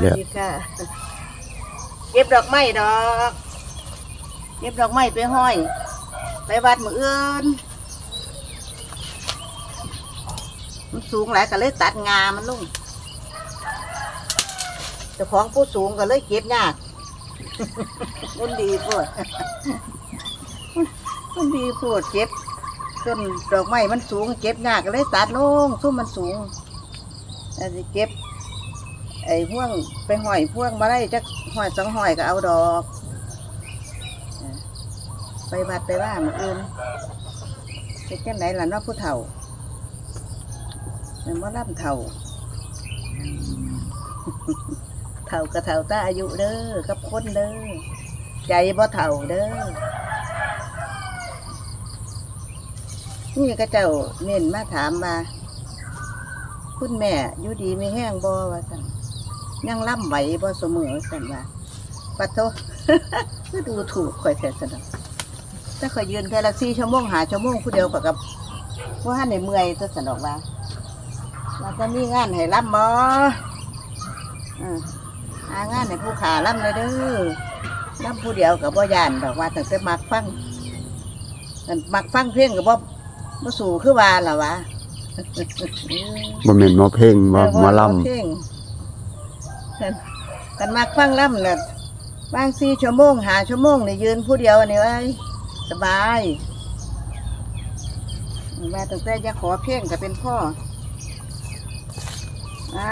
แล้วค่ะเก็บดอกไม้ดอกเก็บดอกไม้ไปห้อย ไปวัดมืออื่นมันสูงหลายก็เลยตัดงามันลุงเจ้าของผู้สูงก็เลยเก็บยากมันดีโพดมันดีโพดเก็บต้นดอกไม้มันสูงเก็บยากก็เลยตัดลงซุ้มมันสูงอันนี้เก็บ ไอ้พ่วงไปห้อยพ่วงมาได้จักห้อยสองห้อยก็เอาดอก ไปวัดไปว่ามืออื่นไปจังไหนล่ะนาะผู้เฒ่าเป็นว่าล่ำเฒ่าเฒ่ากับเฒ่าตาอายุเด้อกับคนเด้อใจบ่เฒ่าเด้อนี่ก็เจ้าเน้นมาถามว่าคุณแม่อยู่ดีไม่แห้งบ่ว่าสั่น ยังล่ำไหวบ่เสมอสันว่าปัดโทก็ดูถูกข่อยแท้สนองถ้าข่อยยืนแค่ละสี่ชั่วโมงหาชั่วโมงผู้เดียวก็กับว่าในเมื่อยตัวสนองว่าว่าจะมีงานให้ล่ำบ่อืมหางานให้ผู้ขาล่ำเลยเด้อล่ำผู้เดียวกับบ่ยานดอกว่าตั้งแต่มักฟังแต่มักฟังเพลงกับบ่บ่สู่คือว่าล่ะวะบ่แม่นหมอเพลงบ่หมอลำเพลง กันกันมักฟังล่ำน่ะบางสี่ชั่วโมงหาชั่วโมงนี่ยืนผู้เดียวนี่ไว้ยสบายมาตั้งแต่จะขอเพลงก็เป็นพ่อมา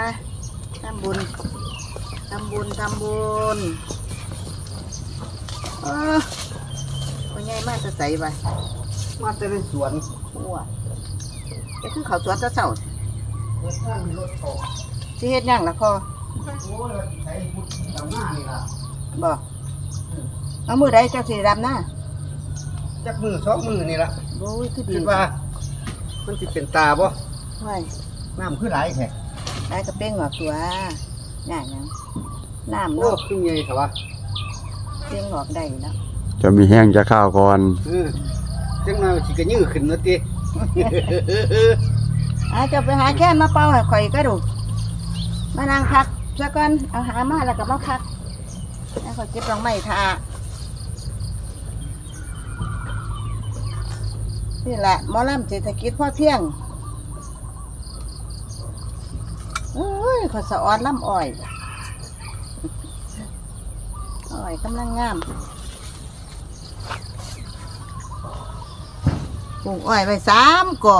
ทำบุญทำบุญทำบุญเออวันไงมาจะใส่ไปมาแต่ในสวนหัวจะคือเขาสวนตะเสาเปิดทางมีรถออกสิเฮ็ดหยังล่ะพ่อ โอ้ยใช้พุทธดำหน้านี่ล่ะบอกเอามือใดเจ้าสีดำหน้าจักมือสองมือนี่ล่ะโอ้ยคือดีคิดว่า มันสิเป็นตาบ่ไว้น้ำคือไหลแท้ได้กระเป้งหอกตัวน่าหยังน้ำโอ้เนาะคือไงครับวะเป้งหอกได้เนาะจะมีแห้งจะข้าวก่อนเออจังมาสิกระยื้อขึ้นเนาะติอาจะไปหาแค่มาเป่าให้ข่อยก็ดูมานั่งพัก ซะก่อนเอาหามาแล้วก็มาพักแล้วข่อยเก็บดอกไม้ทานี่แหละมอลำเศรษฐกิจพ่อเพียงเอ้ยขอสะออนลำอ้อยอ้อยกำลังงามปลูกอ้อยไว้สามก่อ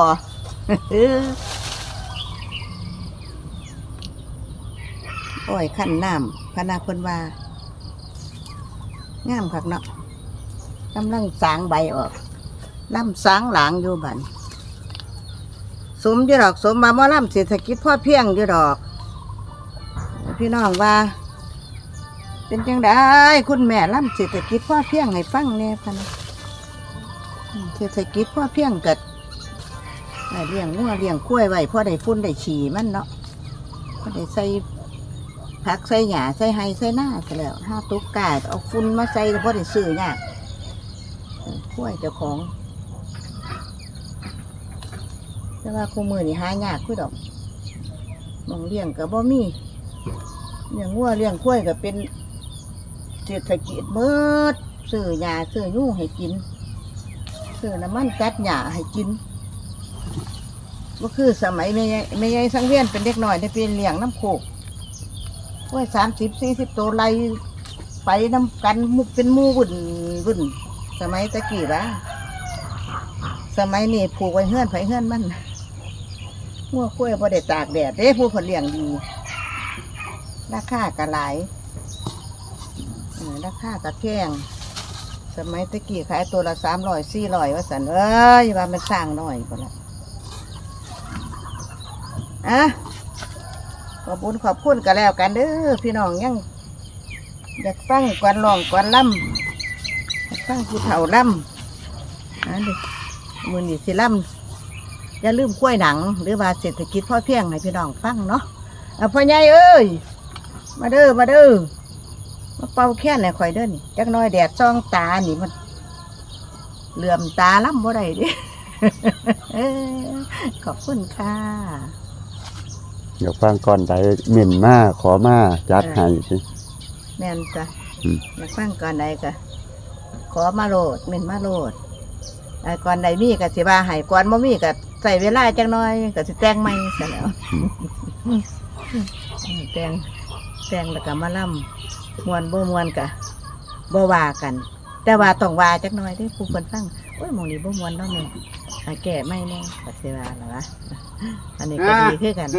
อ้อยขั้นน้ำพนาคนว่างามคักเนาะกำลังสางใบออกล่ำสางหลางอยู่บันสมอยู่ดอกสมมาหมอล่ำเศรษฐกิจพ่อเพียงอยู่ดอก พี่น้องว่า เป็นจังได้คุณแม่ล่ำเศรษฐกิจพ่อเพียงให้ฟังแน่พันเศรษฐกิจพ่อเพียงเกัดเลี้ยงงัวเลี้ยงกล้วยไว้พ่อได้ฟุ้นได้ฉี่มันเนาะพ่อได้ใส่ ผักใส่หญ้าใส่ไฮใส่หน้าซะแล้วห้าตุกกาเอาฟุ้นมาใส่แล้วพ่อได้ซื้อยากเออกล้วยเจ้าของ แต่ว่าคู่มือนี่หายากคือดอกมองเลี้ยงกับบ่มีเลี้ยงวัวเลี้ยงกล้วยก็เป็นเศรษฐกิจเบิดซื้อหญ้าซื้อยุ่ให้กินซื้อน้ำมันจัดหญ้าให้กินก็คือสมัยไม่ไม่ใหญ่สังเวียนเป็นเด็กน้อยได้เป็นเลี้ยงน้ำโขก วยสามสิบสี่สิบตัวไล่ไปน้ำกันมุกเป็นมูวุ่นวุ่นสมัยตะกี้วะสมัยนี้ผูกไว้เฮือนไผเฮือนมันงัวกล้วยพอได้ตากแดดเด้ผู้คนเลี้ยงดี ราคากระหลายราคากระแพงสมัยตะกี้ขายตัวละสามร้อยสี่ร้อยว่าสันเอ้ยว่ามันสร้างหน่อยก็ละอะ ขอบคุณขอบคุณกันแล้วกันเด้อพี่น้องยัง อยากฟังกวนร้องกวนล่ำอยากฟังผู้เฒ่าล่ำอันนี้มือนี่สิล่ำอย่าลืมกล้วยหนัง หรือว่าเศรษฐกิจพ่อเพียงให้พี่น้องฟังเนาะเอาพ่อใหญ่เอ้ยมาเด้อมาเด้อมาเป่าแค่ไหนข่อยเด้อนี่จักน้อยแดดจ้องตานี่มันเหลื่อมตาล่ำบ่ได้ดิขอบคุณค่ะ เดี๋ยวฟังก่อนใดเม่นมาขอมาจัดให้สิ แม่นจ้ะอืม อยากฟังก่อนใดก็ขอมาโลดเม่นมาโลดไอ้ก่อนใดมีก็สิว่าให้ก่อนบ่มีก็ใส่เวลาจังน้อยก็สิแต่งใหม่ซะแล้วแต่งแต่งแล้วก็มาล่ำมวนบ่มวนก็บ่ว่ากัน แต่ว่าต้องว่าจักหน่อยเด้อผู้คนฟังโอ้ยหมองนี้บ่มวนเนาะแม่อ่าแก่ไม่แน่ก็สิว่าล่ะวะอันนี้ก็ดีคือกัน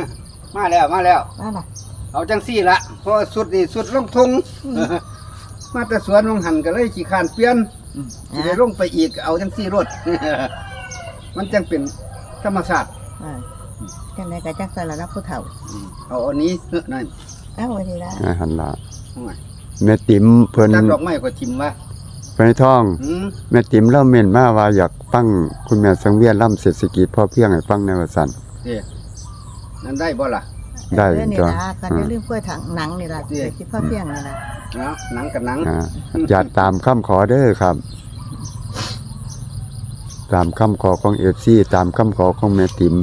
มาแล้วมาแล้วว่าล่ะ เอาจังซี่ละเพราะว่าสุดนี่สุดลงทุงมาแต่สวนลงหันก็เลยขี้คร้านเปลี่ยนอืมสิได้ลงไปอีกก็เอาจังซี่รถ มันจังเป็นธรรมชาติอ่าจังไดก็จักซั่นล่ะนะผู้เฒ่าเอาอันนี้เฮ้อนั่นเอ้าวันนี้ละให้หันละโอ้ยแม่ติ๋มเพิ่นจักดอกไม้ก็ทิมว่าไปท่อง อืมแม่ติ๋มเล่าเม่นมาว่าอยากฟังคุณแม่สังเวียนล่ำเศรษฐกิจพอเพียงให้ฟังในวันสันเด้ นั่นได้บ่ล่ะ ได้เออนี่จ้ะละกันอ่าจะลืมกล้วยถังหนังนี่ละนี่เด็กที่พ่อเพียงนี่ละเนาะหนังกับหนังอ่าอย่าตามคำขอเด้อครับ ตามคำขอของเอฟซีตามคำขอของแม่ติ๋ม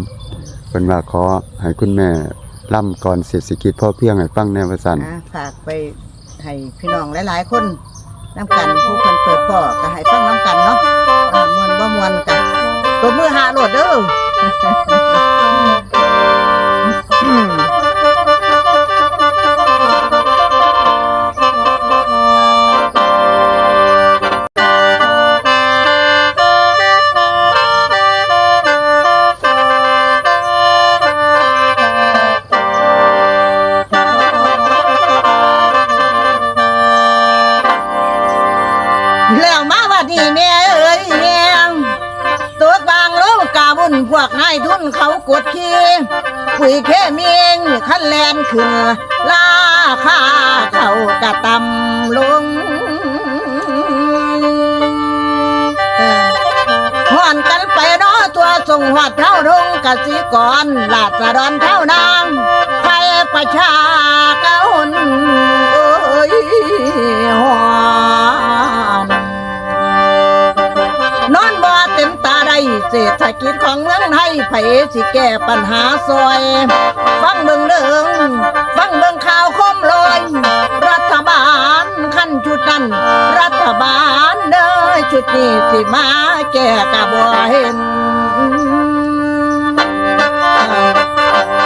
เป็นว่าขอให้คุณแม่ล่ำก่อนเศรษฐกิจพอเพียงให้ฟังในวันสันอ่าฝากไปให้พี่น้องหลาย ๆ คนน้ำกันผู้คนเปิดป่อก็ให้ฟังน้ำกันเนาะอ่ามวนบ่มวนกันตัวมือหาโหลดเด้อ แขึ้นลาคาเขากะตำลงห่อนกันไปเนาะตัวส่งหอดเท่าดงกสิกรลาดสะดอนเท่านางไทยประชาเก้าหนโอ้ยหอ เศรษฐกิจของเมืองไทยไผสิแก้ปัญหาซอย ฟังเบิ่งเดิงฟังเบิ่งข่าวคมลอย รัฐบาลขั้นจุดนั้นรัฐบาลเด้อจุดนี้สิมาแก้กะบ่เห็น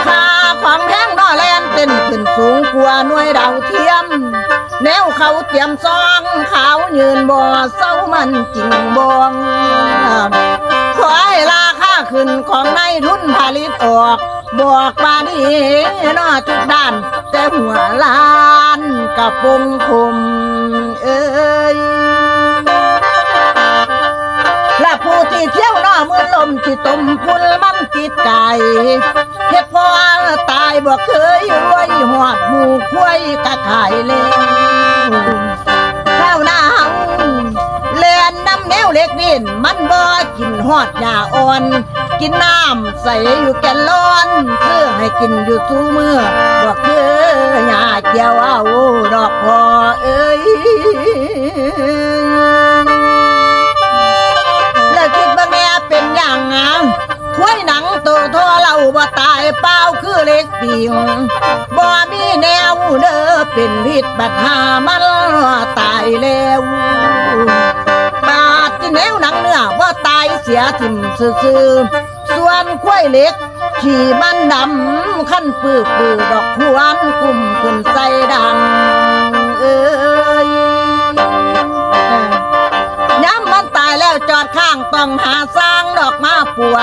ค่าของแพงนอแลนเต้นขึ้นสูงกว่าหน่วยดาวเทียม แนวเขาเตรียมซองขาวยืนบ่อเศร้ามันจริงบ ของนายทุนผลิตออก บอกมาดีนอทุกด้าน แต่หัวล้านกับปงคมเอ้ยและผู้ที่เที่ยวหน้ามือลมที่ตมพุนมันจิตไก่เฮ็ดพอตายบ่เคยรวยหอดหมู่คุ้ยกะขายเลวข้าวหน้าเฮาเล่นน้ำแนวเล็กดินมันบ่กินหอดหญ้าอ่อน กินน้ำใส่อยู่แก่นร้อนเพื่อให้กินอยู่ทุมือบ่คือหญ้าเกี่ยวเอาดอกพอเอ้ยแล้วคิดว่าแม่เป็นอย่างงามควยหนังตัวทอเราบ่ตายเปล่าคือเล็กปิงบ่มีแนวเด้อเป็นพิษบัดหามันตายแล้วบาดที่แนวหนังเนื้อบ่ตา เสียทิ่มซื่อส่วนควยเล็ก ขี่มันดำขั้นปื้อปื้อดอกพวนกลุ่มขึ้นใส่ดังเอ้ยย้ำมันตายแล้วจอดข้างต้องหาสร้างดอกมาปัว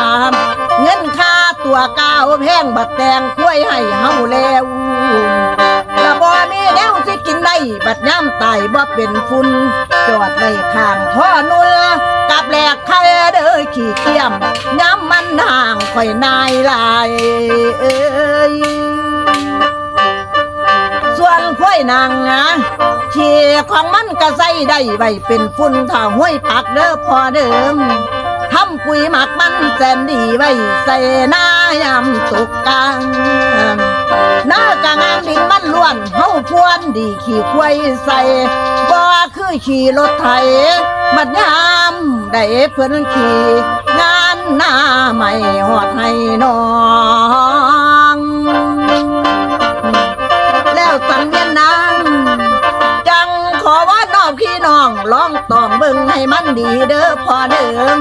เงินค่าตัวก้าวแพงบัดแตงคุ้ยให้เฮาแล้วละบ่มีแนวสิกินได้บัดย้ำตายบ่เป็นฝุ่นจอดไว้ข้างท่อนุล กับแหลกไข่เด้อขี้เกียมย้ำมันห่างคอยนายลายเอ้ยส่วนข้อยนางนะเชียของมันก็ใส่ได้ไว้เป็นฝุ่นถ้าห้วยผักเด้อพอเดิมทำปุ๋ยหมักมันแสนดีไว้ใส่หน้ายามตกกลาง หน้ากางางดินมันล้วนเฮาควรดีขี่ควยใส่บ่คือขี่รถไถมันยามได้เพิ่นขี่งานหน้าไม่หอดให้น้องแล้วสังเย็ยนนางจังขอว่านอบพี่น้องลองตองเบิ่งให้มันดีเด้อพอเดิม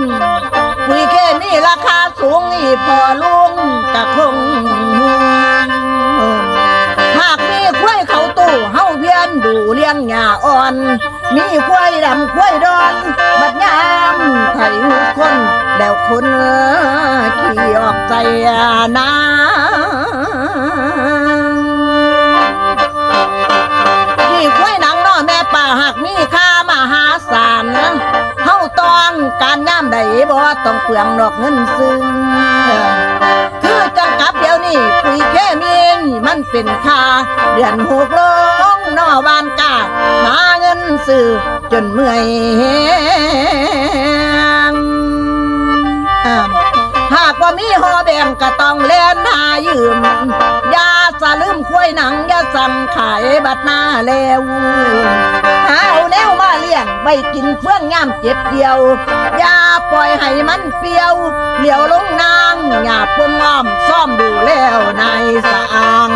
คุยแค่นี้ราคาสูงอีพอลุงกะคง เลี้ยงหญ้าอ่อน มีควายดำควายดอน บัดยามไถหุคน แล้วคนขี่ออกใจนาขี่ควายหนังนาะแม่ป่าหากมีค่ามหาศาลเฮาต้องการย่ามใดบ่ต้องเปลืองดอกเงินซื้อคือจังกับเดี๋ยวนี้ปุ๋ยเคมีนมันเป็นค่าเดือนหกล นอวานกาหาเงินซื้อจนเมื่อยหากว่ามีหอแบ่งก็ต้องเล่นหายืมอยาสะลืมควยหนังอยาสั่งขายบัดหน้าแล้วหาเอาแนวมาเลี้ยงไปกินเฟื่องงามเจ็บเดียวอย่าปล่อยให้มันเปรียวเหลียวลงนางหยาบพวงอ้อมซ่อมดูแล้วในสะอาง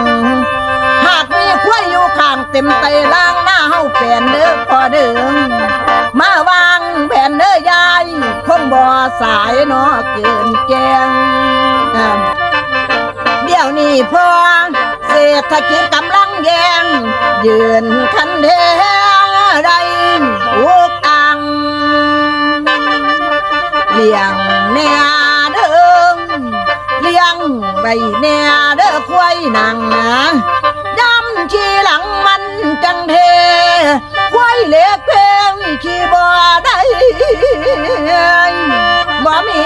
หากมีควายอยู่ข้างเต็มไตล่างหน้าเฮาแผนเด้อพอเดิมมาวางแผ่นเด้อยายคงบ่สายนาะเกินแกงเดี๋ยวนี้พอเศรษฐกิจกำลังแยงยืนคันเดไรอุกอังเลี้ยงแน่เด้อเลี้ยงไว้แน่เด้อควายนังดำ ขี่หลังมันจังเทควายเล็กเพงขี่บ่ได้บ่มี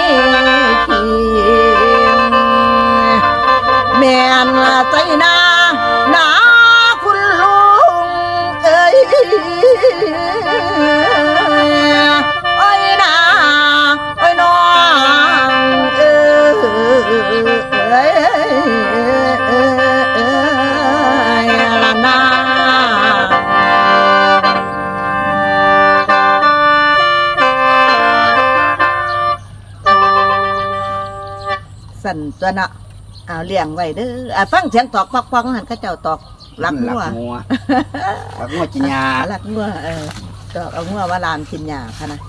ขี่แม่นใจนา สั่นตัวเนาะเอาเลี้ยงไว้เด้ออะฟังเสียงตอกปอกปอกหันเข้าเจ้าตอกลักงัวหลักงัวหลักงัวจิญญาลักงัวเออตอกเอางัวว่าลานกินหญ้าค่ะนะ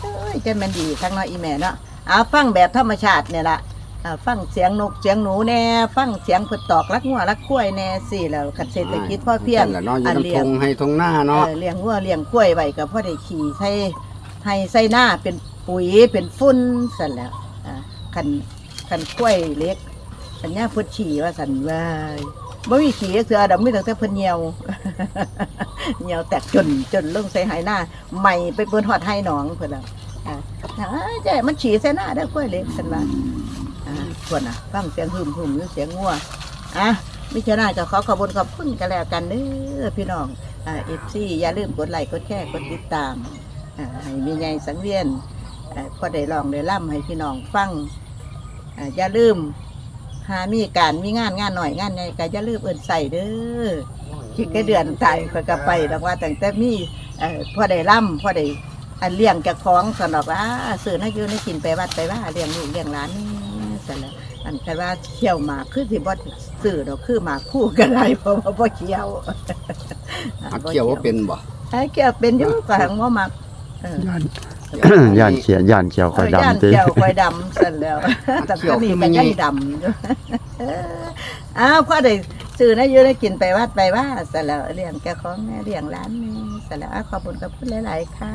เอ้ยจะแมันดีทั้งเน้อยอีแม่เนาะเอาฟังแบบธรรมชาติเนี่ยละอ่าฟังเสียงนกเสียงหนูแน่ฟังเสียงเพิ่นตอกลักงัวลักข้วยแน่สิแล้วคันเศรษฐกิจพ่อเพียงนั่นแหละเนาะอยู่อันน้ำเลี้ทยงงให้ทงหน้าเอเนาะอเลี้ยงวัวเลี้ยงกล้วยไว้ก็พ่อได้ขี่ใส่ให้ใส่หน้าเป็นปุ๋ยเป็นฝุ่นสั่นแหล้วอ่าคัน คันกล้วยเล็กคันย่าพุดฉี่ว่าสันว่ายบ่มีขี่ก็คืออดำมีตั้งแต่เพิ่นเหี่ยวเหี่ยวแตกจนจนลงใส่หายหน้าใหม่ไปเปิ้นฮอดให้หนองเพิ่นน่ะอ่าอ่ใช่มันฉี่ใส่หน้าได้กล้วยเล็กสันว่าอ่าส่วนน่ะฟังเสียงหึมหึมอยู่เสียงงัวอะมิฉะนั้นก็ขอขอบคุณขอบคุณกันแล้วกันเด้อพี่น้องอ่าเอฟซีอย่าลืมกดไลค์กดแชร์กดติดตามอ่าให้มีไงสังเวียนอ่าพอได้ลองได้ล่ำให้พี่น้องฟัง อ่าอย่าลืม หามีการมีงานงานหน่อยงานใหญ่ก็อย่าลืมเอินใส่เด้อคิดก็เดือนตายก็กลับไปแล้วว่าตั้งแต่มีเอ่อพอได้ล่ำพอได้อันเลี้ยงจากของสำหรับว่าซื้อนักอยู่ในกินไปวัดไปว่าเลี้ยงลูกเลี้ยงหลานนี่สำหรับอันกันว่าเขี่ยวหมากคือสิบ่ซื้อดอกคือหมากคู่กันไรเพราะว่าบ่เขี่ยวอักเกี่ยวว่าเป็นบ่ ไอ้เกี่ยวเป็นอยู่กับหางว่ามักเออย่าน ย่านเขียย่านเขียวคอยย่านดำติเกี่ยวควายดำสั่นแล้วแต่ก็มีกันย่ายดำอยู่อ้าวพ่อได้ซื้อนะอยู่ได้กินไปวัดไปว่าสั่นแล้วเลี้ยงแกของแม่เลี้ยงร้านแม่สั่นแล้วอ้าวขอบคุณกับคุณหลาย ๆ ค่ะ